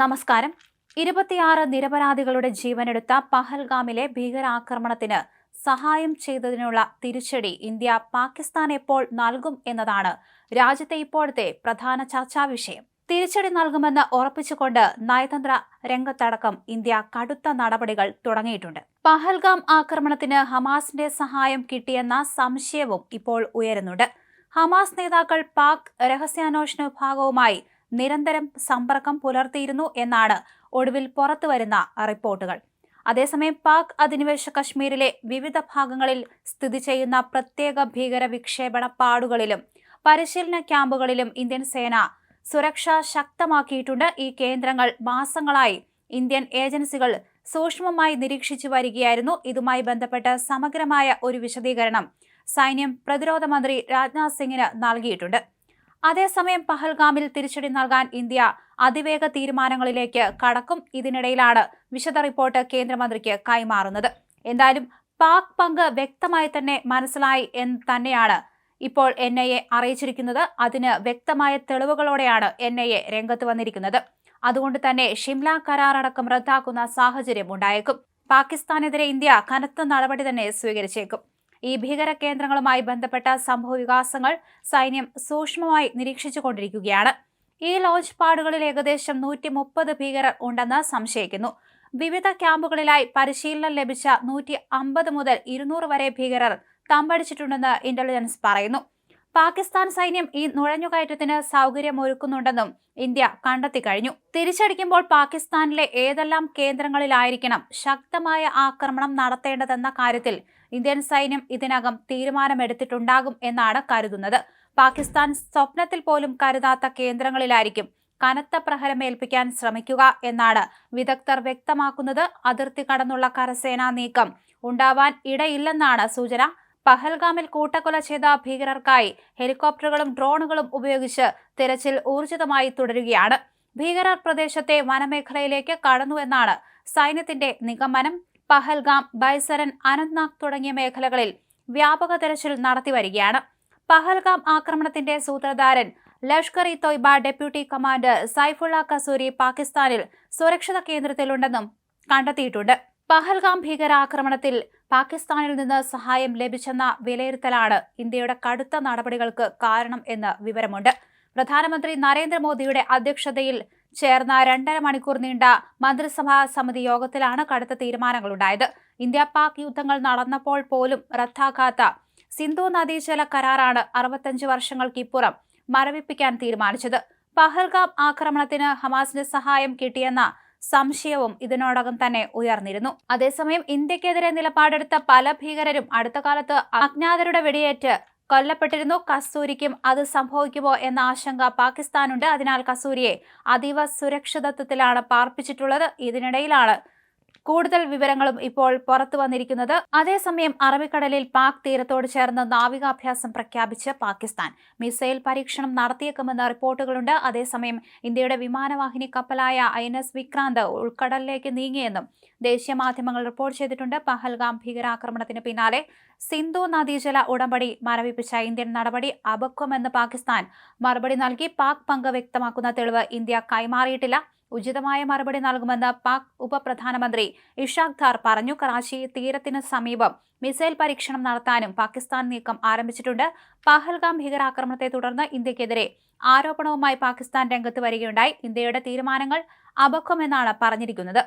നമസ്കാരം. ഇരുപത്തിയാറ് നിരപരാധികളുടെ ജീവനെടുത്ത പഹൽഗാമിലെ ഭീകരാക്രമണത്തിന് സഹായം ചെയ്തതിനുള്ള തിരിച്ചടി ഇന്ത്യ പാകിസ്ഥാൻ എപ്പോൾ നൽകും എന്നതാണ് രാജ്യത്തെ ഇപ്പോഴത്തെ പ്രധാന ചർച്ചാ വിഷയം. തിരിച്ചടി നൽകുമെന്ന് ഉറപ്പിച്ചുകൊണ്ട് നയതന്ത്ര രംഗത്തടക്കം ഇന്ത്യ കടുത്ത നടപടികൾ തുടങ്ങിയിട്ടുണ്ട്. പഹൽഗാം ആക്രമണത്തിന് ഹമാസിന്റെ സഹായം കിട്ടിയെന്ന സംശയവും ഇപ്പോൾ ഉയരുന്നുണ്ട്. ഹമാസ് നേതാക്കൾ പാക് രഹസ്യാന്വേഷണ വിഭാഗവുമായി നിരന്തരം സമ്പർക്കം പുലർത്തിയിരുന്നു എന്നാണ് ഒടുവിൽ പുറത്തുവരുന്ന റിപ്പോർട്ടുകൾ. അതേസമയം പാക് അധിനിവേശ കശ്മീരിലെ വിവിധ ഭാഗങ്ങളിൽ സ്ഥിതി ചെയ്യുന്ന പ്രത്യേക ഭീകര വിക്ഷേപണ പാടുകളിലും പരിശീലന ക്യാമ്പുകളിലും ഇന്ത്യൻ സേന സുരക്ഷ ശക്തമാക്കിയിട്ടുണ്ട്. ഈ കേന്ദ്രങ്ങൾ മാസങ്ങളായി ഇന്ത്യൻ ഏജൻസികൾ സൂക്ഷ്മമായി നിരീക്ഷിച്ചു വരികയായിരുന്നു. ഇതുമായി ബന്ധപ്പെട്ട് സമഗ്രമായ ഒരു വിശദീകരണം സൈന്യം പ്രതിരോധ മന്ത്രി രാജ്നാഥ് സിംഗിന് നൽകിയിട്ടുണ്ട്. അതേസമയം പഹൽഗാമിൽ തിരിച്ചടി നൽകാൻ ഇന്ത്യ അതിവേഗ തീരുമാനങ്ങളിലേക്ക് കടക്കും. ഇതിനിടയിലാണ് വിശദ റിപ്പോർട്ട് കേന്ദ്രമന്ത്രിക്ക് കൈമാറുന്നത്. എന്തായാലും പാക് പങ്ക് വ്യക്തമായി തന്നെ മനസ്സിലായി എന്ന് തന്നെയാണ് ഇപ്പോൾ എൻ ഐ എ അറിയിച്ചിരിക്കുന്നത്. അതിന് വ്യക്തമായ തെളിവുകളോടെയാണ് എൻ ഐ എ രംഗത്ത് വന്നിരിക്കുന്നത്. അതുകൊണ്ട് തന്നെ ഷിംല കരാറടക്കം റദ്ദാക്കുന്ന സാഹചര്യം ഉണ്ടായേക്കും. പാകിസ്ഥാനെതിരെ ഇന്ത്യ കനത്ത നടപടി തന്നെ സ്വീകരിച്ചേക്കും. ഈ ഭീകര കേന്ദ്രങ്ങളുമായി ബന്ധപ്പെട്ട സംഭവ വികാസങ്ങൾ സൈന്യം സൂക്ഷ്മമായി നിരീക്ഷിച്ചുകൊണ്ടിരിക്കുകയാണ് ഈ ലോഞ്ച് പാഡുകളിൽ ഏകദേശം നൂറ്റി മുപ്പത് ഭീകരർ ഉണ്ടെന്ന് സംശയിക്കുന്നു. വിവിധ ക്യാമ്പുകളിലായി പരിശീലനം ലഭിച്ച നൂറ്റി അമ്പത് മുതൽ ഇരുന്നൂറ് വരെ ഭീകരർ തമ്പടിച്ചിട്ടുണ്ടെന്ന് ഇന്റലിജൻസ് പറയുന്നു. പാകിസ്ഥാൻ സൈന്യം ഈ നുഴഞ്ഞുകയറ്റത്തിന് സൗകര്യമൊരുക്കുന്നുണ്ടെന്നും ഇന്ത്യ കണ്ടെത്തി കഴിഞ്ഞു. തിരിച്ചടിക്കുമ്പോൾ പാകിസ്ഥാനിലെ ഏതെല്ലാം കേന്ദ്രങ്ങളിലായിരിക്കണം ശക്തമായ ആക്രമണം നടത്തേണ്ടതെന്ന കാര്യത്തിൽ ഇന്ത്യൻ സൈന്യം ഇതിനകം തീരുമാനമെടുത്തിട്ടുണ്ടാകും എന്നാണ് കരുതുന്നത്. പാകിസ്ഥാൻ സ്വപ്നത്തിൽ പോലും കരുതാത്ത കേന്ദ്രങ്ങളിലായിരിക്കും കനത്ത പ്രഹരമേൽപ്പിക്കാൻ ശ്രമിക്കുക എന്നാണ് വിദഗ്ധർ വ്യക്തമാക്കുന്നത്. അതിർത്തി കടന്നുള്ള കരസേനാ നീക്കം ഉണ്ടാവാൻ ഇടയില്ലെന്നാണ് സൂചന. പഹൽഗാമിൽ കൂട്ടക്കൊല ചെയ്ത ഭീകരർക്കായി ഹെലികോപ്റ്ററുകളും ഡ്രോണുകളും ഉപയോഗിച്ച് തിരച്ചിൽ ഊർജിതമായി തുടരുകയാണ്. ഭീകരർ പ്രദേശത്തെ വനമേഖലയിലേക്ക് കടന്നുവെന്നാണ് സൈന്യത്തിന്റെ നിഗമനം. പഹൽഗാം ബൈസരൻ അനന്ത്നാഗ് തുടങ്ങിയ മേഖലകളിൽ വ്യാപക തെരച്ചിൽ നടത്തിവരികയാണ് പഹൽഗാം ആക്രമണത്തിന്റെ സൂത്രധാരൻ ലഷ്കർ ഇ തൊയ്ബ ഡെപ്യൂട്ടി കമാൻഡർ സൈഫുള്ള കസൂരി പാകിസ്ഥാനിൽ സുരക്ഷിത കേന്ദ്രത്തിലുണ്ടെന്നും കണ്ടെത്തിയിട്ടുണ്ട്. പഹൽഗാം ഭീകരാക്രമണത്തിൽ പാകിസ്ഥാനിൽ നിന്ന് സഹായം ലഭിച്ചെന്ന വിലയിരുത്തലാണ് ഇന്ത്യയുടെ കടുത്ത നടപടികൾക്ക് കാരണം എന്ന് വിവരമുണ്ട്. പ്രധാനമന്ത്രി നരേന്ദ്രമോദിയുടെ അധ്യക്ഷതയിൽ ചേർന്ന രണ്ടര മണിക്കൂർ നീണ്ട മന്ത്രിസഭാ സമിതി യോഗത്തിലാണ് കടുത്ത തീരുമാനങ്ങളുണ്ടായത്. ഇന്ത്യ പാക് യുദ്ധങ്ങൾ നടന്നപ്പോൾ പോലും റദ്ദാക്കാത്ത സിന്ധു നദീജല കരാറാണ് അറുപത്തഞ്ച് വർഷങ്ങൾക്കിപ്പുറം മരവിപ്പിക്കാൻ തീരുമാനിച്ചത്. പഹൽഗാം ആക്രമണത്തിന് ഹമാസിന് സഹായം കിട്ടിയെന്ന സംശയവും ഇതിനോടകം തന്നെ ഉയർന്നിരുന്നു. അതേസമയം ഇന്ത്യക്കെതിരെ നിലപാടെടുത്ത പല ഭീകരരും അടുത്ത കാലത്ത് അജ്ഞാതരുടെ വെടിയേറ്റ് കൊല്ലപ്പെട്ടിരുന്നു. കസ്തൂരിക്കും അത് സംഭവിക്കുമോ എന്ന ആശങ്ക പാകിസ്ഥാനുണ്ട്. അതിനാൽ കസൂരിയെ അതീവ സുരക്ഷിതത്വത്തിലാണ് പാർപ്പിച്ചിട്ടുള്ളത്. ഇതിനിടയിലാണ് കൂടുതൽ വിവരങ്ങളും ഇപ്പോൾ പുറത്തു വന്നിരിക്കുന്നത്. അതേസമയം അറബിക്കടലിൽ പാക് തീരത്തോട് ചേർന്ന് നാവികാഭ്യാസം പ്രഖ്യാപിച്ച് പാകിസ്ഥാൻ. മിസൈൽ പരീക്ഷണം നടത്തിയേക്കുമെന്ന റിപ്പോർട്ടുകളുണ്ട്. അതേസമയം ഇന്ത്യയുടെ വിമാനവാഹിനി കപ്പലായ ഐ എൻ എസ് വിക്രാന്ത് ഉൾക്കടലിലേക്ക് നീങ്ങിയെന്നും ദേശീയ മാധ്യമങ്ങൾ റിപ്പോർട്ട് ചെയ്തിട്ടുണ്ട്. പഹൽഗാം ഭീകരാക്രമണത്തിന് പിന്നാലെ സിന്ധു നദീജല ഉടമ്പടി മരവിപ്പിച്ച ഇന്ത്യൻ നടപടി അപക്വമെന്ന് പാകിസ്ഥാൻ മറുപടി നൽകി. പാക് പങ്ക് വ്യക്തമാക്കുന്ന തെളിവ് ഇന്ത്യ കൈമാറിയിട്ടില്ല. ഉചിതമായ മറുപടി നൽകുമെന്ന് പാക് ഉപപ്രധാനമന്ത്രി ഇഷാഖ് ധാർ പറഞ്ഞു. കറാച്ചി തീരത്തിന് സമീപം മിസൈൽ പരീക്ഷണം നടത്താനും പാകിസ്ഥാൻ നീക്കം ആരംഭിച്ചിട്ടുണ്ട്. പഹൽഗാം ഭീകരാക്രമണത്തെ തുടർന്ന് ഇന്ത്യക്കെതിരെ ആരോപണവുമായി പാകിസ്ഥാൻ രംഗത്ത് വരികയുണ്ടായി. ഇന്ത്യയുടെ തീരുമാനങ്ങൾ അപക്വമെന്നാണ് പറഞ്ഞിരിക്കുന്നത്.